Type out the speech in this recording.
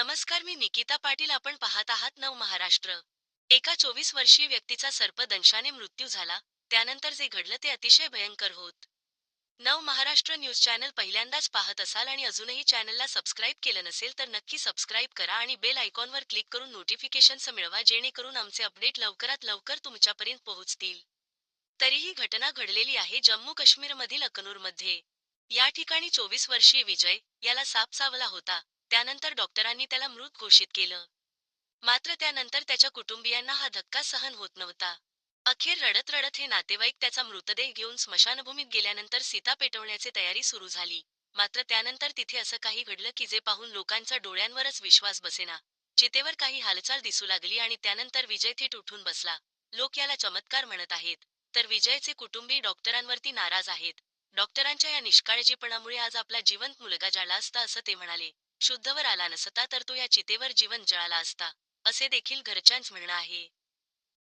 नमस्कार मी निकिता पाटील. आपण पाहत आहात नव महाराष्ट्र. एका चोवीस वर्षीय व्यक्तीचा सर्पदंशाने मृत्यू झाला. त्यानंतर जे घडलं ते अतिशय भयंकर होत. नव महाराष्ट्र न्यूज चॅनल पहिल्यांदाच पाहत असाल आणि अजूनही चॅनलला सबस्क्राईब केलं नसेल तर नक्की सबस्क्राईब करा आणि बेल आयकॉनवर क्लिक करून नोटिफिकेशन्स मिळवा जेणेकरून आमचे अपडेट लवकरात लवकर तुमच्यापर्यंत पोहोचतील. तरीही घटना घडलेली आहे जम्मू काश्मीरमधील अकनूरमध्ये. या ठिकाणी चोवीस वर्षीय विजय याला साप चावला होता. त्यानंतर डॉक्टरांनी त्याला मृत घोषित केलं. मात्र त्यानंतर त्याच्या कुटुंबियांना हा धक्का सहन होत नव्हता. अखेर रडत रडत हे नातेवाईक त्याचा मृतदेह घेऊन स्मशानभूमीत गेल्यानंतर सीता पेटवण्याची तयारी सुरू झाली. मात्र त्यानंतर तिथे असं काही घडलं की जे पाहून लोकांचा डोळ्यांवरच विश्वास बसेना. चितेवर काही हालचाल दिसू लागली आणि त्यानंतर विजय थेट उठून बसला. लोक याला चमत्कार म्हणत आहेत. तर विजयचे कुटुंबी डॉक्टरांवरती नाराज आहेत. डॉक्टरांच्या या निष्काळजीपणामुळे आज आपला जिवंत मुलगा जळला असता असं ते म्हणाले. शुद्धवर आला नसता तर तो या चितेवर जीवन जळाला असता असे देखील घरच्यांच म्हणणं आहे.